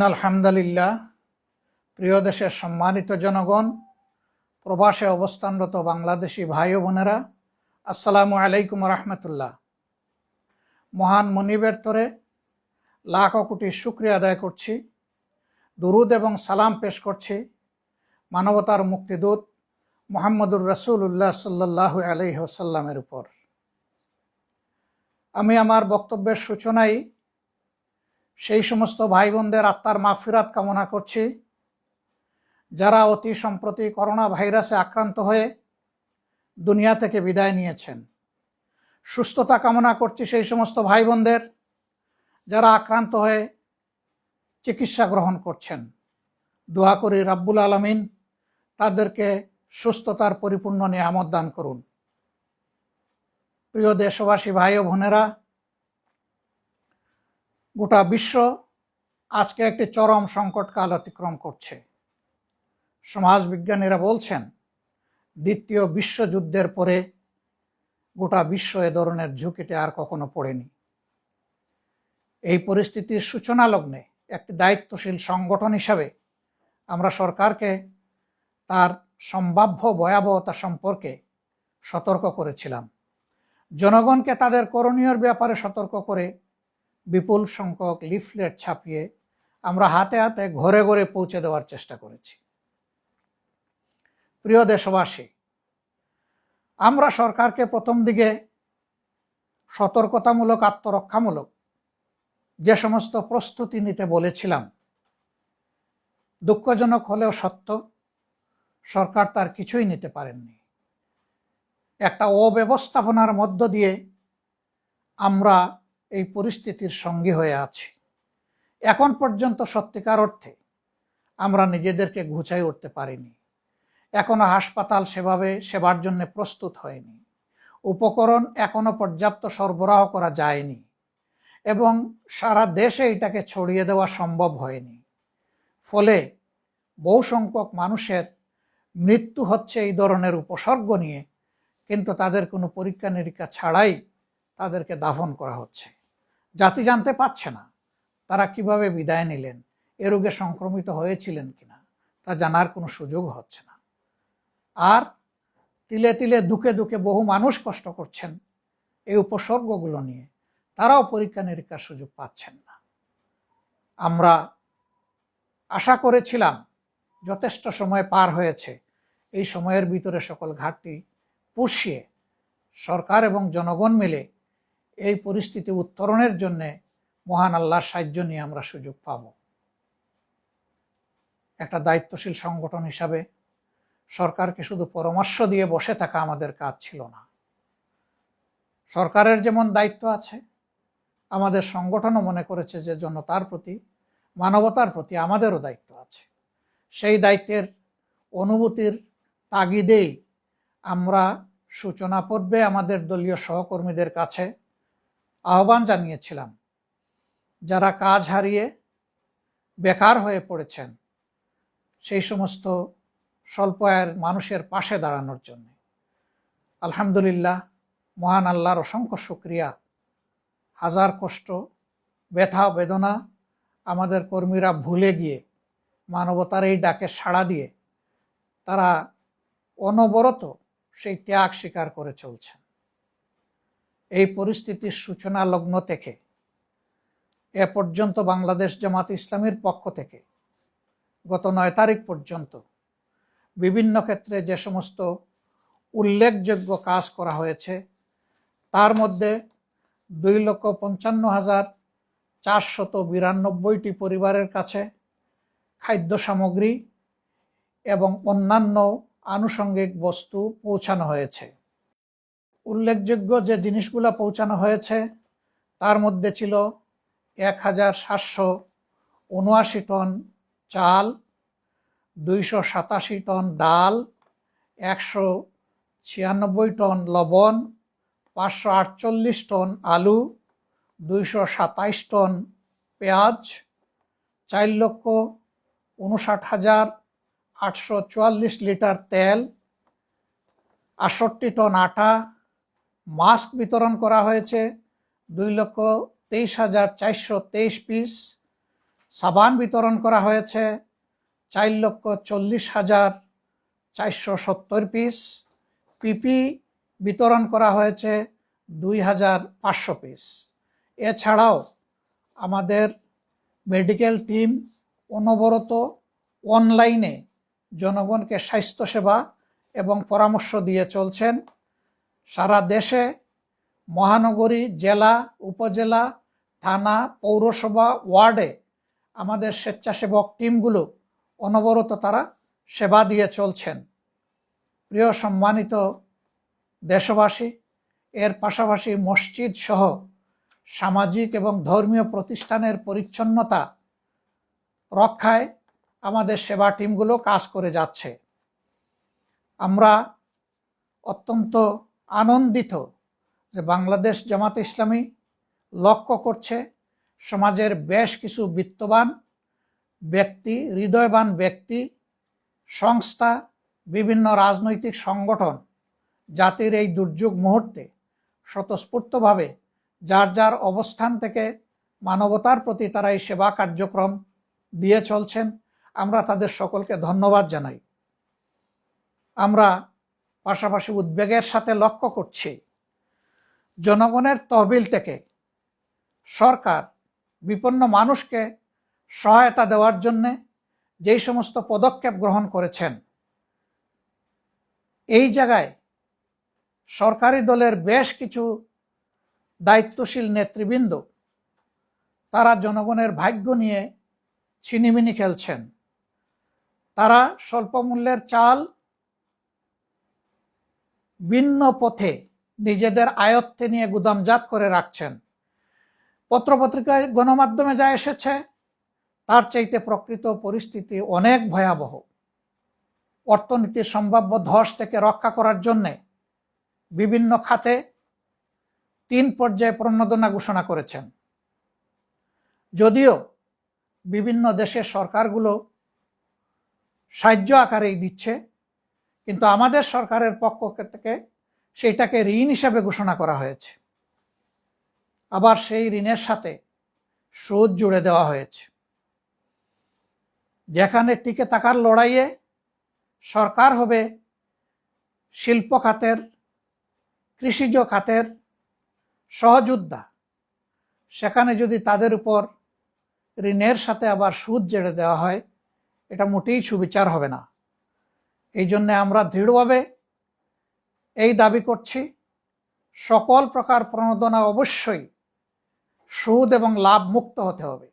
ইন্নাল হামদালিল্লাহ প্রিয় দেশের সম্মানিত জনগণ, প্রবাসে অবস্থানরত বাংলাদেশি ভাই বোনেরা, আসসালামু আলাইকুম রহমতুল্লাহ। মহান মনিবের তরে লাখ কোটি শুক্রিয়া আদায় করছি, দুরুদ এবং সালাম পেশ করছি মানবতার মুক্তিদূত মোহাম্মদুর রসুল্লাহ সাল্লাহ আলহিহসাল্লামের উপর। আমি আমার বক্তব্যের সূচনায় সেই সমস্ত ভাই বোনদের আত্মার মাগফিরাত কামনা করছি। যারা অতি সম্প্রতি করোনা ভাইরাসে আক্রান্ত হয়ে দুনিয়া থেকে বিদায় নিয়েছেন। সুস্থতা কামনা করছি সেই সমস্ত ভাই বোনদের যারা আক্রান্ত হয়ে চিকিৎসা গ্রহণ করছেন। দোয়া করি রাব্বুল আলমিন তাদেরকে সুস্থতার পরিপূর্ণ নিয়ামত দান করুন। প্রিয় দেশবাসী, ভাই ও বোনেরা গোটা বিশ্ব আজকে একটি চরম সংকটকাল অতিক্রম করছে। সমাজবিজ্ঞানীরা বলছেন, দ্বিতীয় বিশ্বযুদ্ধের পরে গোটা বিশ্ব এ ধরনের ঝুঁকিতে আর কখনো পড়েনি। এই পরিস্থিতির সূচনা লগ্নে একটি দায়িত্বশীল সংগঠন হিসাবে আমরা সরকারকে তার সম্ভাব্য ভয়াবহতা সম্পর্কে সতর্ক করেছিলাম। জনগণকে তাদের করণীয় ব্যাপারে সতর্ক করে বিপুল সংখ্যক লিফলেট ছাপিয়ে আমরা হাতে হাতে ঘরে ঘরে পৌঁছে দেওয়ার চেষ্টা করেছি। প্রিয় দেশবাসী, আমরা সরকারকে প্রথম দিকে সতর্কতামূলক, আত্মরক্ষামূলক যে সমস্ত প্রস্তুতি নিতে বলেছিলাম, দুঃখজনক হলেও সত্য, সরকার তার কিছুই নিতে পারেননি। একটা অব্যবস্থাপনার মধ্য দিয়ে আমরা এই পরিস্থিতির সঙ্গী হয়ে আছি। এখন পর্যন্ত সত্যিকার অর্থে আমরা নিজেদেরকে ঘুচাই উঠতে পারিনি। এখনও হাসপাতাল সেভাবে সেবার জন্য প্রস্তুত হয়নি। উপকরণ এখনও পর্যাপ্ত সরবরাহ করা যায়নি এবং সারা দেশে এটাকে ছড়িয়ে দেওয়া সম্ভব হয়নি। ফলে বহু সংখ্যক মানুষের মৃত্যু হচ্ছে এই ধরনের উপসর্গ নিয়ে, কিন্তু তাদের কোনো পরীক্ষা নিরীক্ষা ছাড়াই তাদেরকে দাফন করা হচ্ছে। জাতি জানতে পারছে না, তারা কীভাবে বিদায় নিলেন, এ রোগে সংক্রমিত হয়েছিলেন কিনা, তা জানার কোনো সুযোগ হচ্ছে না। আর তিলে তিলে দুঃখে দুঃখে বহু মানুষ কষ্ট করছেন এই উপসর্গগুলো নিয়ে, তারাও পরীক্ষা নিরীক্ষার সুযোগ পাচ্ছেন না। আমরা আশা করেছিলাম যথেষ্ট সময় পার হয়েছে, এই সময়ের ভিতরে সকল ঘাটতি পুষিয়ে সরকার এবং জনগণ মিলে এই পরিস্থিতি উত্তরণের জন্যে মহান আল্লাহর সাহায্য নিয়ে আমরা সুযোগ পাব। একটা দায়িত্বশীল সংগঠন হিসাবে সরকারকে শুধু পরামর্শ দিয়ে বসে থাকা আমাদের কাজ ছিল না। সরকারের যেমন দায়িত্ব আছে, আমাদের সংগঠনও মনে করেছে যে জনতার প্রতি, মানবতার প্রতি আমাদেরও দায়িত্ব আছে। সেই দায়িত্বের অনুভূতির তাগিদেই আমরা সূচনা পর্বে আমাদের দলীয় সহকর্মীদের কাছে আহ্বান জানিয়েছিলাম, যারা কাজ হারিয়ে বেকার হয়ে পড়েছেন, সেই সমস্ত স্বল্প আয়ের মানুষের পাশে দাঁড়ানোর জন্য। আলহামদুলিল্লাহ, মহান আল্লাহর অসংখ্য শুক্রিয়া। হাজার কষ্ট, ব্যথা, বেদনা আমাদের কর্মীরা ভুলে গিয়ে, মানবতার এই ডাকে সাড়া দিয়ে তারা অনবরত সেই ত্যাগ স্বীকার করে চলছেন। এই পরিস্থিতির সূচনা লগ্ন থেকে, এ পর্যন্ত বাংলাদেশ জামাত ইসলামীর পক্ষ থেকে গত নয় তারিখ পর্যন্ত বিভিন্ন ক্ষেত্রে যে সমস্ত উল্লেখযোগ্য কাজ করা হয়েছে, তার মধ্যে দুই লক্ষ পঞ্চান্ন হাজার চারশত বিরানব্বইটি পরিবারের কাছে খাদ্য সামগ্রী এবং অন্যান্য আনুষঙ্গিক বস্তু পৌঁছানো হয়েছে। উল্লেখযোগ্য যে জিনিসগুলো পৌঁছানো হয়েছে, তার মধ্যে ছিল এক হাজার সাতশো উনআশি টন চাল, দুইশো সাতাশি টন ডাল, একশো ছিয়ানব্বই টন লবণ, পাঁচশো আটচল্লিশ টন আলু, দুইশো সাতাইশ টন পেঁয়াজ, চার লক্ষ উনষাট হাজার আটশো চুয়াল্লিশ লিটার তেল, আটষট্টি টন আটা মাস্ক বিতরণ করা হয়েছে। দুই লক্ষ তেইশ হাজার চারশো তেইশ পিস সাবান বিতরণ করা হয়েছে। চার লক্ষ চল্লিশ হাজার চারশো সত্তর পিস পিপি বিতরণ করা হয়েছে দুই হাজার পাঁচশো পিস। এছাড়াও আমাদের মেডিকেল টিম অনবরত অনলাইনে জনগণকে স্বাস্থ্যসেবা এবং পরামর্শ দিয়ে চলছেন। সারা দেশে মহানগরী, জেলা, উপজেলা, থানা, পৌরসভা, ওয়ার্ডে আমাদের স্বেচ্ছাসেবক টিমগুলো অনবরত তারা সেবা দিয়ে চলছেন। প্রিয় সম্মানিত দেশবাসী, এর পাশাপাশি মসজিদ সহ সামাজিক এবং ধর্মীয় প্রতিষ্ঠানের পরিচ্ছন্নতা রক্ষায় আমাদের সেবা টিমগুলো কাজ করে যাচ্ছে। আমরা অত্যন্ত আনন্দিত যে বাংলাদেশ জামাত ইসলামী লক্ষ্য করছে সমাজের বেশ কিছু বিত্তবান ব্যক্তি, হৃদয়বান ব্যক্তি, সংস্থা, বিভিন্ন রাজনৈতিক সংগঠন জাতির এই দুর্যোগ মুহূর্তে স্বতঃস্ফূর্তভাবে যার যার অবস্থান থেকে মানবতার প্রতি তারা এই সেবা কার্যক্রম দিয়ে চলছেন, আমরা তাদের সকলকে ধন্যবাদ জানাই। আমরা পাশাপাশি উদ্বেগের সাথে লক্ষ্য করছি, জনগণের তহবিল থেকে সরকার বিপন্ন মানুষকে সহায়তা দেওয়ার জন্যে যেই সমস্ত পদক্ষেপ গ্রহণ করেছেন, এই জায়গায় সরকারি দলের বেশ কিছু দায়িত্বশীল নেতৃবৃন্দ, তারা জনগণের ভাগ্য নিয়ে ছিনিমিনি খেলছেন। তারা স্বল্প মূল্যের চাল ভিন্ন পথে নিজেদের আয়ত্তে নিয়ে গুদামজাত করে রাখছেন। পত্রপত্রিকায় গণমাধ্যমে যা এসেছে, তার চাইতে প্রকৃত পরিস্থিতি অনেক ভয়াবহ। অর্থনীতির সম্ভাব্য ধস থেকে রক্ষা করার জন্যে বিভিন্ন খাতে তিন পর্যায়ে প্রণোদনা ঘোষণা করেছেন। যদিও বিভিন্ন দেশের সরকারগুলো সাহায্য আকারেই দিচ্ছে কিন্তু আমাদের সরকারের পক্ষ থেকে সেইটাকে ঋণ হিসাবে ঘোষণা করা হয়েছে। আবার সেই ঋণের সাথে সুদ জুড়ে দেওয়া হয়েছে। যেখানে টিকে থাকার লড়াইয়ে সরকার হবে শিল্প খাতের, কৃষিজ খাতের সহযোদ্ধা। সেখানে যদি তাদের উপর ঋণের সাথে আবার সুদ জেড়ে দেওয়া হয়, এটা মোটেই সুবিচার হবে না। এই জন্যে আমরা দৃঢ়ভাবে এই দাবি করছি, সকল প্রকার প্রণোদনা অবশ্যই সুদ এবং লাভ মুক্ত হতে হবে।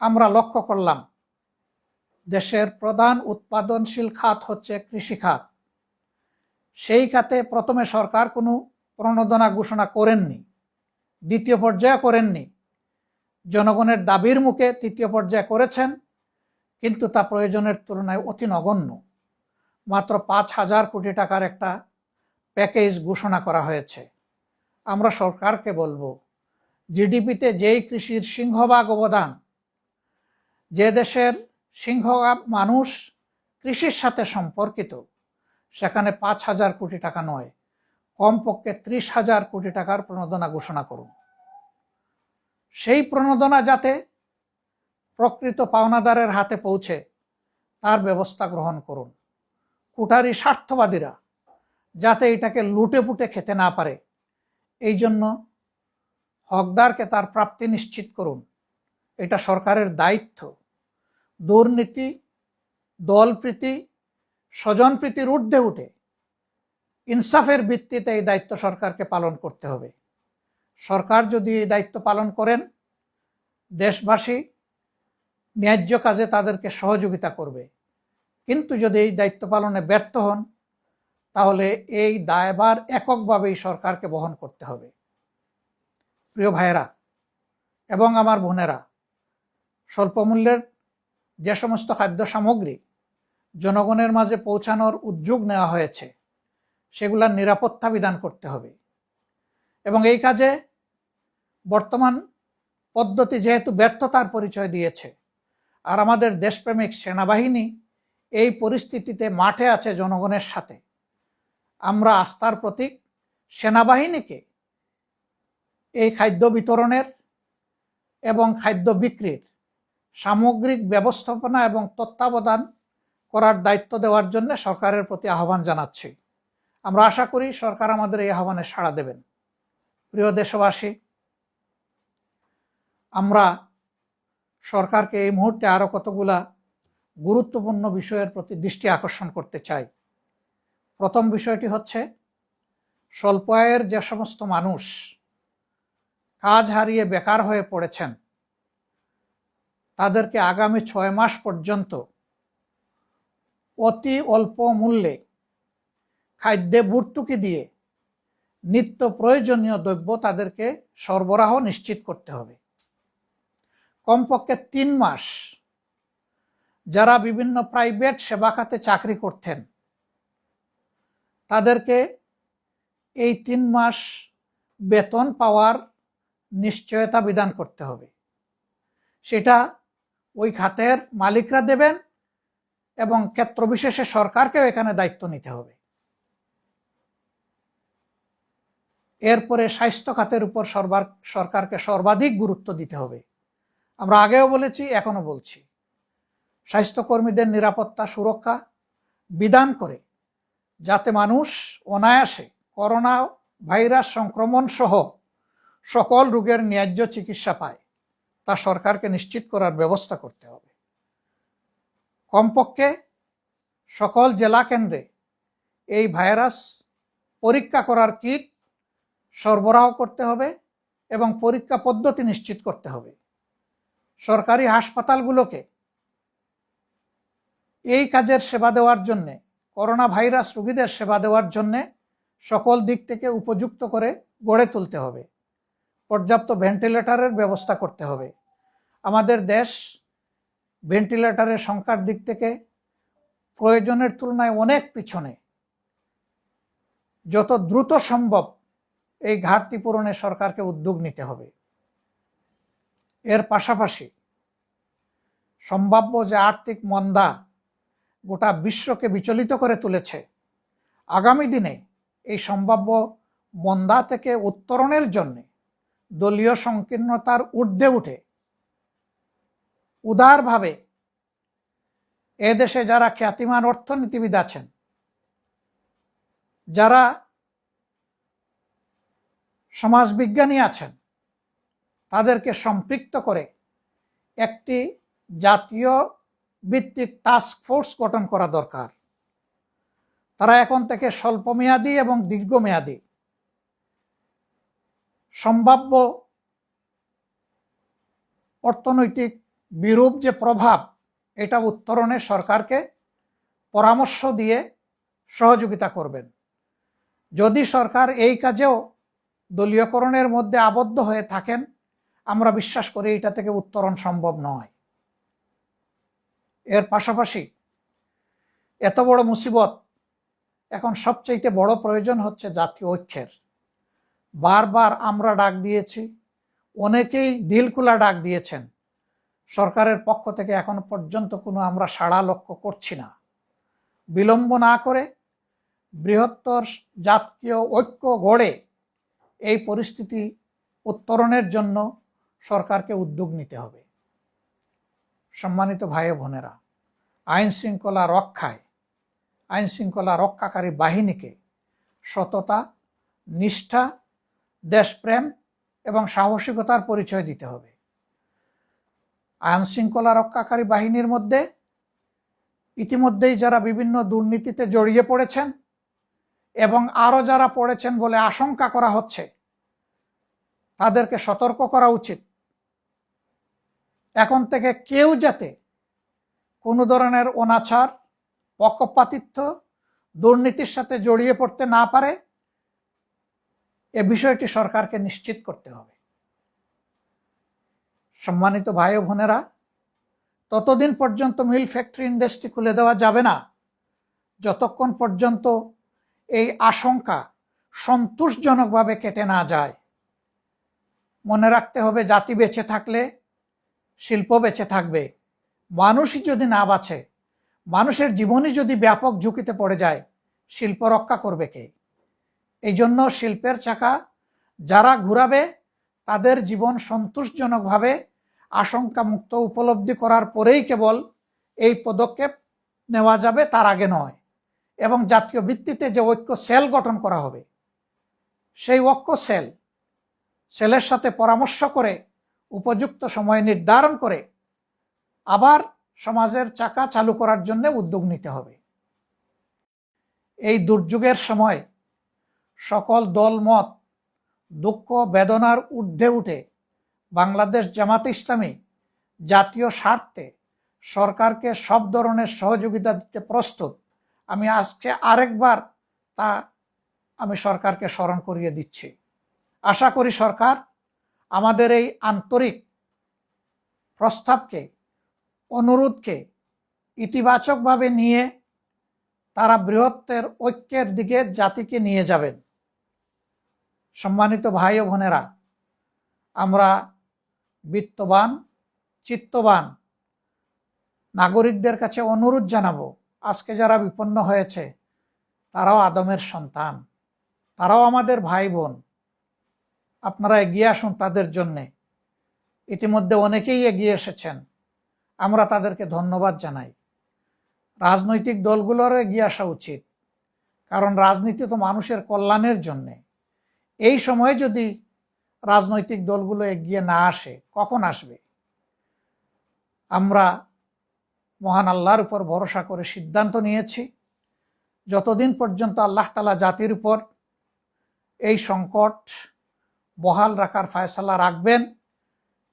আমরা লক্ষ্য করলাম, দেশের প্রধান উৎপাদনশীল খাত হচ্ছে কৃষি খাত। সেই খাতে প্রথমে সরকার কোনো প্রণোদনা ঘোষণা করেননি, দ্বিতীয় পর্যায়ে করেননি। জনগণের দাবির মুখে তৃতীয় পর্যায়ে করেছেন কিন্তু তা প্রয়োজনের তুলনায় অতি নগণ্য। মাত্র পাঁচ হাজার কোটি টাকার একটা প্যাকেজ ঘোষণা করা হয়েছে। আমরা সরকারকে বলব, জিডিপিতে যেই কৃষির সিংহভাগ অবদান, যে দেশের সিংহভাগ মানুষ কৃষির সাথে সম্পর্কিত, সেখানে পাঁচ হাজার কোটি টাকা নয়, কমপক্ষে ত্রিশ হাজার কোটি টাকার প্রণোদনা ঘোষণা করুন। সেই প্রণোদনা যাতে প্রকৃত পাওনাদারের হাতে পৌঁছে তার ব্যবস্থা গ্রহণ করুন। কুটারি স্বার্থবাদীরা যাতে এটাকে লুটে পুটে খেতে না পারে, এই জন্য হকদারকে তার প্রাপ্তি নিশ্চিত করুন। এটা সরকারের দায়িত্ব। দুর্নীতি, দলপ্রীতি, স্বজনপ্রীতির ঊর্ধ্বে উঠে ইনসাফের ভিত্তিতে এই দায়িত্ব সরকারকে পালন করতে হবে। সরকার যদি এই দায়িত্ব পালন করেন, দেশবাসী ন্যায্য কাজে তাদেরকে সহযোগিতা করবে। কিন্তু যদি এই দায়িত্ব পালনে ব্যর্থ হন, তাহলে এই দায়বার এককভাবেই সরকারকে বহন করতে হবে। প্রিয় ভাইয়েরা এবং আমার বোনেরা স্বল্পমূল্যের যে সমস্ত খাদ্য সামগ্রী জনগণের মাঝে পৌঁছানোর উদ্যোগ নেওয়া হয়েছে, সেগুলার নিরাপত্তা বিধান করতে হবে। এবং এই কাজে বর্তমান পদ্ধতি যেহেতু ব্যর্থতার পরিচয় দিয়েছে আর আমাদের দেশপ্রেমিক সেনাবাহিনী এই পরিস্থিতিতে মাঠে আছে জনগণের সাথে। আমরা আস্থার প্রতীক সেনাবাহিনীকে এই খাদ্য বিতরণের এবং খাদ্য বিক্রির সামগ্রিক ব্যবস্থাপনা এবং তত্ত্বাবধান করার দায়িত্ব দেওয়ার জন্য সরকারের প্রতি আহ্বান জানাচ্ছি। আমরা আশা করি সরকার আমাদের এই আহ্বানে সাড়া দেবেন। প্রিয় দেশবাসী, আমরা সরকারকে এই মুহূর্তে আরও কতগুলা গুরুত্বপূর্ণ বিষয়ের প্রতি দৃষ্টি আকর্ষণ করতে চাই। প্রথম বিষয়টি হচ্ছে স্বল্প আয়ের যে সমস্ত মানুষ কাজ হারিয়ে বেকার হয়ে পড়েছেন, তাদেরকে আগামী ছয় মাস পর্যন্ত অতি অল্প মূল্যে খাদ্যে ভর্তুকি দিয়ে নিত্য প্রয়োজনীয় দ্রব্য তাদেরকে সরবরাহ নিশ্চিত করতে হবে। কমপক্ষে তিন মাস যারা বিভিন্ন প্রাইভেট সেবা খাতে চাকরি করতেন, তাদেরকে এই তিন মাস বেতন পাওয়ার নিশ্চয়তা বিধান করতে হবে। সেটা ওই খাতের মালিকরা দেবেন এবং ক্ষেত্রবিশেষে সরকারকেও এখানে দায়িত্ব নিতে হবে। এরপরে স্বাস্থ্য খাতের উপর সরকারকে সর্বাধিক গুরুত্ব দিতে হবে। আমরা আগেও বলেছি এখনও বলছি। স্বাস্থ্যকর্মীদের নিরাপত্তা, সুরক্ষা বিধান করে যাতে মানুষ অনায়াসে করোনা ভাইরাস সংক্রমণ সহ সকল রোগের ন্যায্য চিকিৎসা পায়, তা সরকারকে নিশ্চিত করার ব্যবস্থা করতে হবে। কমপক্ষে সকল জেলা কেন্দ্রে এই ভাইরাস পরীক্ষা করার কিট সরবরাহ করতে হবে এবং পরীক্ষা পদ্ধতি নিশ্চিত করতে হবে। সরকারি হাসপাতালগুলোকে এই কাজের সেবা দেওয়ার জন্যে করোনা ভাইরাস রোগীদের সেবা দেওয়ার জন্যে সকল দিক থেকে উপযুক্ত করে গড়ে তুলতে হবে। পর্যাপ্ত ভেন্টিলেটরের ব্যবস্থা করতে হবে। আমাদের দেশ ভেন্টিলেটরের সংখ্যার দিক থেকে প্রয়োজনের তুলনায় অনেক পিছনে। যত দ্রুত সম্ভব এই ঘাটতি পূরণে সরকারকে উদ্যোগ নিতে হবে। এর পাশাপাশি সম্ভাব্য যে আর্থিক মন্দা গোটা বিশ্বকে বিচলিত করে তুলেছে, আগামী দিনে এই সম্ভাব্য মন্দা থেকে উত্তরণের জন্য দলীয় সংকীর্ণতার ঊর্ধ্বে উঠে উদারভাবে এদেশে যারা খ্যাতিমান অর্থনীতিবিদ আছেন, যারা সমাজবিজ্ঞানী আছেন তাদেরকে সম্পৃক্ত করে একটি জাতীয় ভিত্তিক টাস্ক ফোর্স গঠন করা দরকার। তারা এখন থেকে স্বল্পমেয়াদী এবং দীর্ঘমেয়াদী। সম্ভাব্য অর্থনৈতিক বিরূপ যে প্রভাব, এটা উত্তরণে সরকারকে পরামর্শ দিয়ে সহযোগিতা করবেন। যদি সরকার এই কাজেও দলীয়করণের মধ্যে আবদ্ধ হয়ে থাকেন আমরা বিশ্বাস করি এটা থেকে উত্তরণ সম্ভব নয়। এর পাশাপাশি এত বড় মুসিবত এখন সবচাইতে বড় প্রয়োজন হচ্ছে জাতীয় ঐক্যের। বারবার আমরা ডাক দিয়েছি, অনেকেই দিল খোলা ডাক দিয়েছেন, সরকারের পক্ষ থেকে এখন পর্যন্ত কোনো আমরা সাড়া লক্ষ্য করছি না। বিলম্ব না করে বৃহত্তর জাতীয় ঐক্য গড়ে এই পরিস্থিতি উত্তরণের জন্য সরকারকে উদ্যোগ নিতে হবে। সম্মানিত ভাই বোনেরা, আইন শৃঙ্খলা রক্ষায়, আইন শৃঙ্খলা রক্ষাকারী বাহিনীকে সততা, নিষ্ঠা, দেশপ্রেম এবং সাহসিকতার পরিচয় দিতে হবে। আইন শৃঙ্খলা রক্ষাকারী বাহিনীর মধ্যে ইতিমধ্যেই যারা বিভিন্ন দুর্নীতিতে জড়িয়ে পড়েছেন এবং আরও যারা পড়েছেন বলে আশঙ্কা করা হচ্ছে, তাদেরকে সতর্ক করা উচিত। এখন থেকে কেউ যাতে কোনো ধরনের অনাচার, পক্ষপাতিত্ব, দুর্নীতির সাথে জড়িয়ে পড়তে না পারে, এ বিষয়টি সরকারকে নিশ্চিত করতে হবে। সম্মানিত ভাই বোনেরা, ততদিন পর্যন্ত মিল ফ্যাক্টরি ইন্ডাস্ট্রি খুলে দেওয়া যাবে না। যতক্ষণ পর্যন্ত এই আশঙ্কা সন্তোষজনকভাবে কেটে না যায়। মনে রাখতে হবে, জাতি বেঁচে থাকলে শিল্প বেঁচে থাকবে, মানুষই যদি না বাঁচে, মানুষের জীবনই যদি ব্যাপক ঝুঁকিতে পড়ে যায়, শিল্প রক্ষা করবে কে? এই জন্য শিল্পের চাকা যারা ঘুরাবে, তাদের জীবন সন্তোষজনকভাবে আশঙ্কা মুক্ত উপলব্ধি করার পরেই কেবল এই পদক্ষেপ নেওয়া যাবে, তার আগে নয়। এবং জাতীয় ভিত্তিতে যে ঐক্য সেল গঠন করা হবে, সেই ঐক্য সেল, সেলের সাথে পরামর্শ করে উপযুক্ত সময় নির্ধারণ করে আবার সমাজের চাকা চালু করার জন্য উদ্যোগ নিতে হবে। এই দুর্যোগের সময় সকল দলমত দুঃখ, বেদনার ঊর্ধ্বে উঠে বাংলাদেশ জামাত ইসলামী জাতীয় স্বার্থে সরকারকে সব ধরনের সহযোগিতা দিতে প্রস্তুত। আমি আজকে আরেকবার তা আমি সরকারকে স্মরণ করিয়ে দিচ্ছি। আশা করি সরকার আমাদের এই আন্তরিক প্রস্তাবকে, অনুরোধকে ইতিবাচকভাবে নিয়ে তারা বৃহত্তের ঐক্যের দিকে জাতিকে নিয়ে যাবেন। সম্মানিত ভাই ও বোনেরা, আমরা বিত্তবান, চিত্তবান নাগরিকদের কাছে অনুরোধ জানাব, আজকে যারা বিপন্ন হয়েছে, তারাও আদমের সন্তান, তারাও আমাদের ভাই বোন আপনারা এগিয়ে আসুন তাদের জন্যে। ইতিমধ্যে অনেকেই এগিয়ে এসেছেন। আমরা তাদেরকে ধন্যবাদ জানাই। রাজনৈতিক দলগুলোরও এগিয়ে আসা উচিত। কারণ রাজনীতি তো মানুষের কল্যাণের জন্যে। এই সময়ে যদি রাজনৈতিক দলগুলো এগিয়ে না আসে, কখন আসবে? আমরা মহান আল্লাহর উপর ভরসা করে সিদ্ধান্ত নিয়েছি। যতদিন পর্যন্ত আল্লাহ তালা জাতির উপর এই সংকট বহাল রাখার ফায়সালা রাখবেন,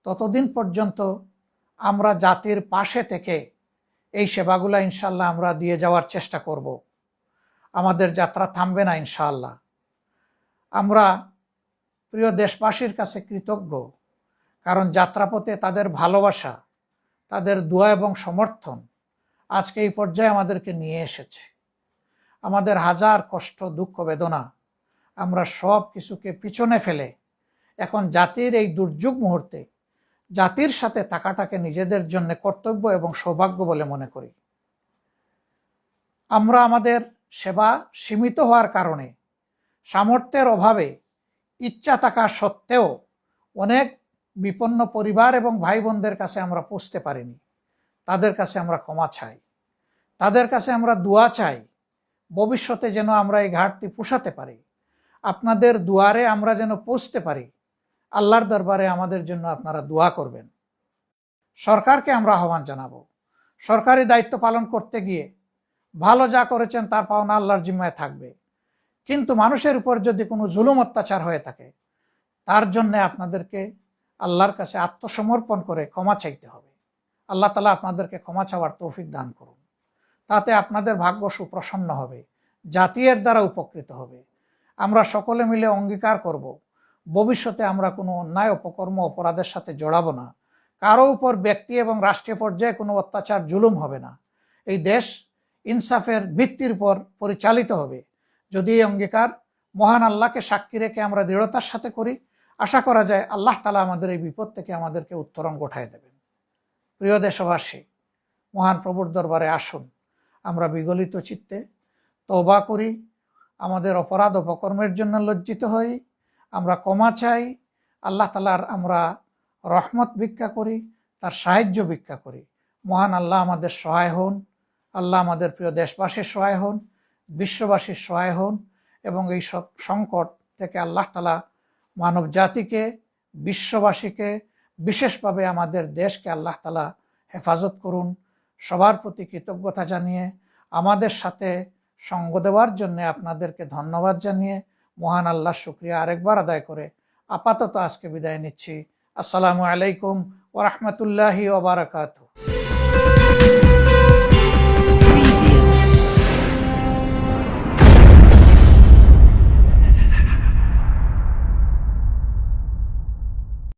ততদিন পর্যন্ত আমরা জাতির পাশে থেকে এই সেবাগুলা ইনশাল্লাহ আমরা দিয়ে যাওয়ার চেষ্টা করব। আমাদের যাত্রা থামবে না ইনশাল্লাহ আমরা প্রিয় দেশবাসীর কাছে কৃতজ্ঞ, কারণ যাত্রাপথে তাদের ভালোবাসা, তাদের দোয়া এবং সমর্থন আজকে এই পর্যায়ে আমাদেরকে নিয়ে এসেছে। আমাদের হাজার কষ্ট, দুঃখ, বেদনা আমরা সব কিছুকে পিছনে ফেলে এখন জাতির এই দুর্যোগ মুহূর্তে জাতির সাথে থাকাটাকে নিজেদের জন্য কর্তব্য এবং সৌভাগ্য বলে মনে করি। আমরা আমাদের সেবা সীমিত হওয়ার কারণে সামর্থ্যের অভাবে ইচ্ছা থাকা সত্ত্বেও অনেক বিপন্ন পরিবার এবং ভাই বোনদের কাছে আমরা পুষতে পারিনি। তাদের কাছে আমরা ক্ষমা চাই। তাদের কাছে আমরা দোয়া চাই। ভবিষ্যতে যেন আমরা এই ঘাটতি পোষাতে পারি। আপনাদের দুয়ারে আমরা যেন পৌঁছতে পারি। আল্লাহর দরবারে আমাদের জন্য আপনারা দোয়া করবেন। সরকারকে আমরা আহ্বান জানাব। সরকারি দায়িত্ব পালন করতে গিয়ে ভালো যা করেছেন তার পাওনা আল্লাহর জিম্মায় থাকবে। কিন্তু মানুষের উপর যদি কোনো জুলুম অত্যাচার হয়ে থাকে, তার জন্য আপনাদেরকে আল্লাহর কাছে আত্মসমর্পণ করে ক্ষমা চাইতে হবে। আল্লাহ তালা আপনাদেরকে ক্ষমা চাওয়ার তৌফিক দান করুন। তাতে আপনাদের ভাগ্য সুপ্রসন্ন হবে জাতীয়ের দ্বারা উপকৃত হবে। আমরা সকলে মিলে অঙ্গীকার করব। ভবিষ্যতে আমরা কোনো অন্যায়, অপকর্ম, অপরাধের সাথে জড়াবো না। কারও উপর ব্যক্তি এবং রাষ্ট্রীয় পর্যায়ে কোনো অত্যাচার, জুলুম হবে না। এই দেশ ইনসাফের ভিত্তির উপর পরিচালিত হবে। যদি এই অঙ্গীকার মহান আল্লাহকে সাক্ষী রেখে আমরা দৃঢ়তার সাথে করি, আশা করা যায় আল্লাহ তালা আমাদের এই বিপদ থেকে আমাদেরকে উত্তরণ গোঠায় দেবেন। প্রিয় দেশবাসী, মহান প্রভুর দরবারে আসুন। আমরা বিগলিত চিত্তে তবা করি, আমাদের অপরাধ, অপকর্মের জন্য লজ্জিত হই আমরা ক্ষমা চাই, আল্লাহ তালার আমরা রহমত ভিক্ষা করি, তার সাহায্য ভিক্ষা করি। মহান আল্লাহ আমাদের সহায় হন, আল্লাহ আমাদের প্রিয় দেশবাসীর সহায় হন, বিশ্ববাসীর সহায় হন এবং এই সংকট থেকে আল্লাহ তালা মানব জাতিকে, বিশ্ববাসীকে বিশেষভাবে আমাদের দেশকে আল্লাহ তালা হেফাজত করুন। সবার প্রতি কৃতজ্ঞতা জানিয়ে, আমাদের সাথে সঙ্গ দেওয়ার জন্য আপনাদেরকে ধন্যবাদ জানিয়ে মহান আল্লাহ শুক্রিয়া আরেকবার আদায় করে। আপাতত আজকে বিদায় নিচ্ছি। আসসালামু আলাইকুম ওরহমতুল্লাহি ওবরাকাতু